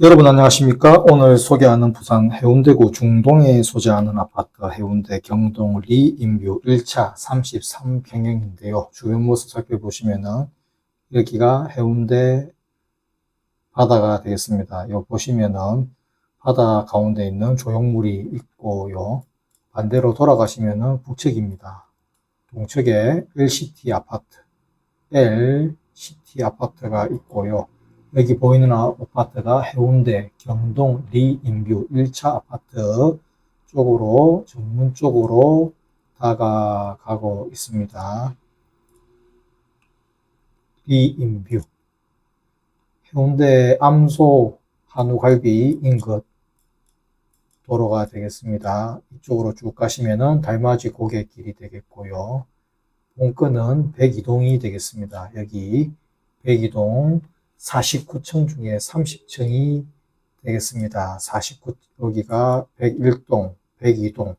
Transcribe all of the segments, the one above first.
여러분 안녕하십니까? 오늘 소개하는 부산 해운대구 중동에 소재하는 아파트 해운대 경동 리 인뷰 1차 33평형인데요. 주변 모습 살펴보시면은 여기가 해운대 바다가 되겠습니다. 여기 보시면은 바다 가운데 있는 조형물이 있고요. 반대로 돌아가시면은 북측입니다. 동측에 LCT 아파트, LCT 아파트가 있고요. 여기 보이는 아- 아파트가 해운대 경동 리인뷰 1차 아파트 쪽으로 정문 쪽으로 다가가고 있습니다. 리인뷰 해운대 암소 한우갈비 인근 도로가 되겠습니다. 이쪽으로 쭉 가시면은 달맞이 고객길이 되겠고요. 본건은 102동이 되겠습니다. 여기 102동 49층 중에 30층이 되겠습니다. 49, 여기가 101동, 102동,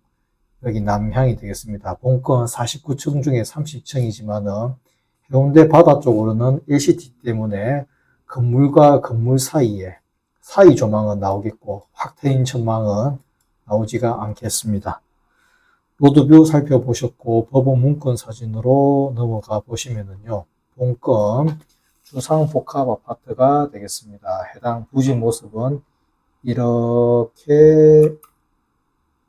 여기 남향이 되겠습니다. 본건 49층 중에 30층이지만은 해운대 바다 쪽으로는 LCT 때문에 건물과 건물 사이에 사이 조망은 나오겠고 확 트인 천망은 나오지가 않겠습니다. 로드뷰 살펴보셨고 법원 문건 사진으로 넘어가 보시면은요. 본건 주상복합 아파트가 되겠습니다. 해당 부지 모습은 이렇게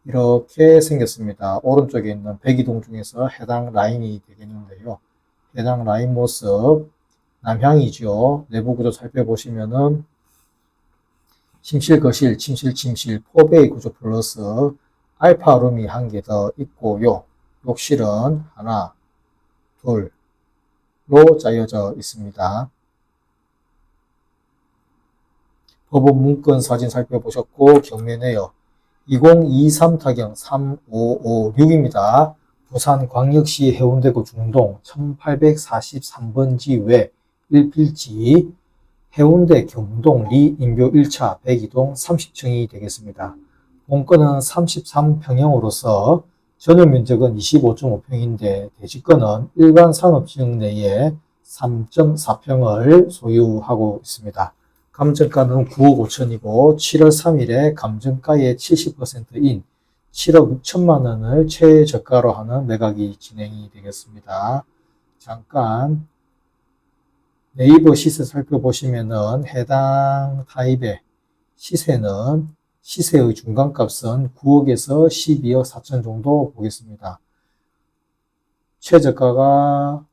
이렇게 생겼습니다. 오른쪽에 있는 백이동 중에서 해당 라인이 되겠는데요. 해당 라인 모습 남향이죠. 내부 구조 살펴보시면은 침실, 거실, 침실, 침실, 포베이 구조 플러스 알파룸이 한 개 더 있고요. 욕실은 하나, 둘, 로 짜여져 있습니다. 법원 문건 사진 살펴보셨고 경매 내역 2023 타경 3556입니다. 부산 광역시 해운대구 중동 1843번지 외 1필지 해운대 경동 리 인교 1차 102동 30층이 되겠습니다. 본건은 33평형으로서 전용 면적은 25.5평인데 대지권은 일반 산업지역 내에 3.4평을 소유하고 있습니다. 감정가는 9억 5천이고 7월 3일에 감정가의 70%인 7억 6천만 원을 최저가로 하는 매각이 진행이 되겠습니다. 잠깐 네이버 시세 살펴보시면은 해당 타입의 시세는 시세의 중간값은 9억에서 12억 4천 정도 보겠습니다. 최저가가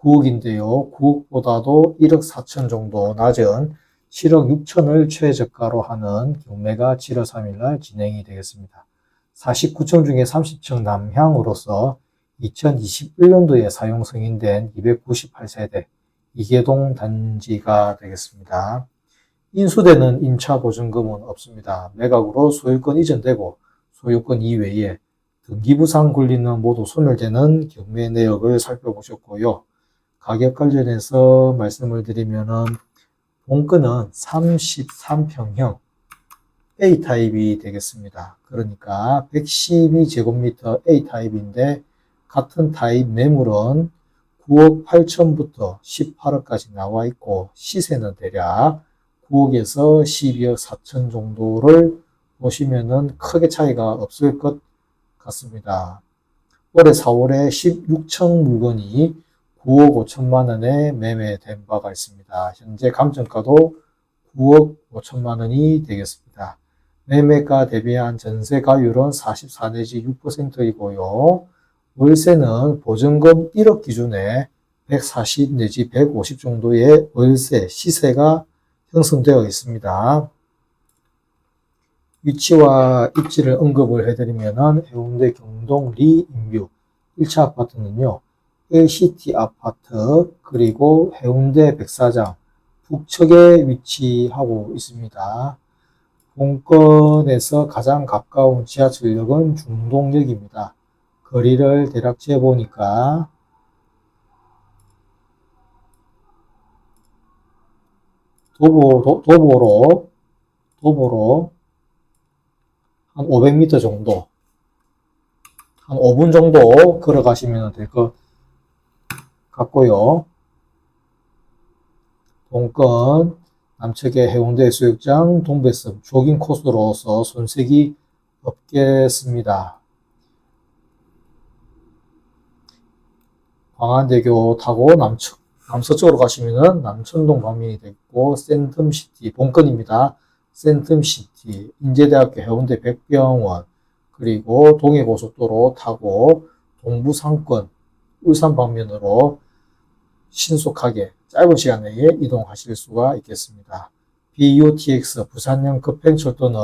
9억인데요. 9억보다도 1억 4천 정도 낮은 7억 6천을 최저가로 하는 경매가 7월 3일 날 진행이 되겠습니다. 49층 중에 30층 남향으로서 2021년도에 사용 승인된 298세대 이계동 단지가 되겠습니다. 인수되는 임차 보증금은 없습니다. 매각으로 소유권 이전되고 소유권 이외에 등기부상 권리는 모두 소멸되는 경매 내역을 살펴보셨고요. 가격 관련해서 말씀을 드리면은 본건은 33평형 A타입이 되겠습니다. 그러니까 112제곱미터 A타입인데 같은 타입 매물은 9억 8천부터 18억까지 나와 있고 시세는 대략 9억에서 12억 4천 정도를 보시면은 크게 차이가 없을 것 같습니다. 올해 4월에 16층 물건이 9억 5천만 원에 매매된 바가 있습니다. 현재 감정가도 9억 5천만 원이 되겠습니다. 매매가 대비한 전세 가율은 44 내지 6%이고요. 월세는 보증금 1억 기준에 140 내지 150 정도의 월세 시세가 형성되어 있습니다. 위치와 입지를 언급을 해드리면은 해운대 경동 리 인뷰 1차 아파트는요. LCT 아파트 그리고 해운대 백사장 북측에 위치하고 있습니다. 본건에서 가장 가까운 지하철역은 중동역입니다. 거리를 대략 재보니까 도보, 도, 도보로 도보로 한 500m 정도 한 5분 정도 걸어가시면 될 것 같고요. 본건 남측의 해운대 수욕장 동배섬 조깅 코스로서 손색이 없겠습니다. 광안대교 타고 남측, 남서쪽으로 가시면은 남천동 방면이 되고 센텀시티 본건입니다. 센텀시티, 인제대학교 해운대 백병원, 그리고 동해고속도로 타고 동부 상권, 울산 방면으로 신속하게 짧은 시간 내에 이동하실 수가 있겠습니다. BUTX 부산형 급행철도는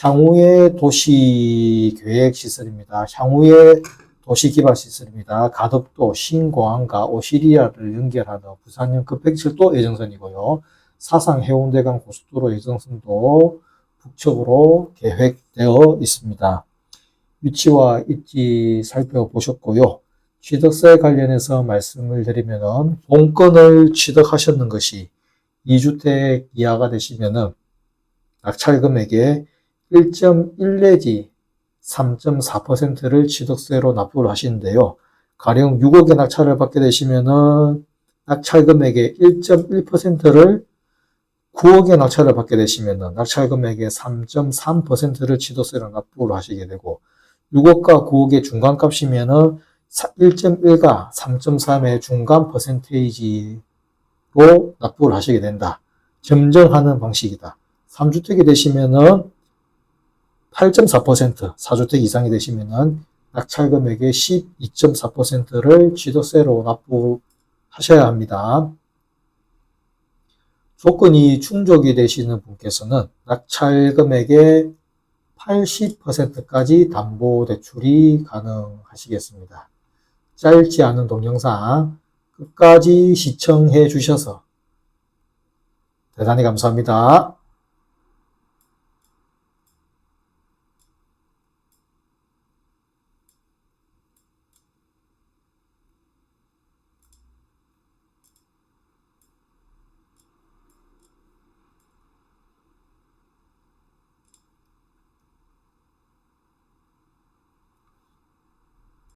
향후의 도시 계획 시설입니다. 향후의 도시 기반 시설입니다. 가덕도, 신공항과 오시리아를 연결하는 부산형 급행철도 예정선이고요. 사상 해운대간 고속도로 예정선도 북측으로 계획되어 있습니다. 위치와 입지 살펴보셨고요. 취득세 관련해서 말씀을 드리면은 본건을 취득하셨는 것이 2주택 이하가 되시면은 낙찰 금액의 1.1 내지 3.4%를 취득세로 납부를 하시는데요. 가령 6억의 낙찰을 받게 되시면은 낙찰 금액의 1.1%를 9억의 낙찰을 받게 되시면은 낙찰 금액의 3.3%를 취득세로 납부를 하시게 되고 6억과 9억의 중간값이면은 1.1과 3.3의 중간 퍼센테이지로 납부를 하시게 된다. 점정하는 방식이다. 3주택이 되시면은 8.4%, 4주택 이상이 되시면은 낙찰 금액의 12.4%를 취득세로 납부하셔야 합니다. 조건이 충족이 되시는 분께서는 낙찰 금액의 80%까지 담보 대출이 가능하시겠습니다. 짧지 않은 동영상 끝까지 시청해 주셔서 대단히 감사합니다.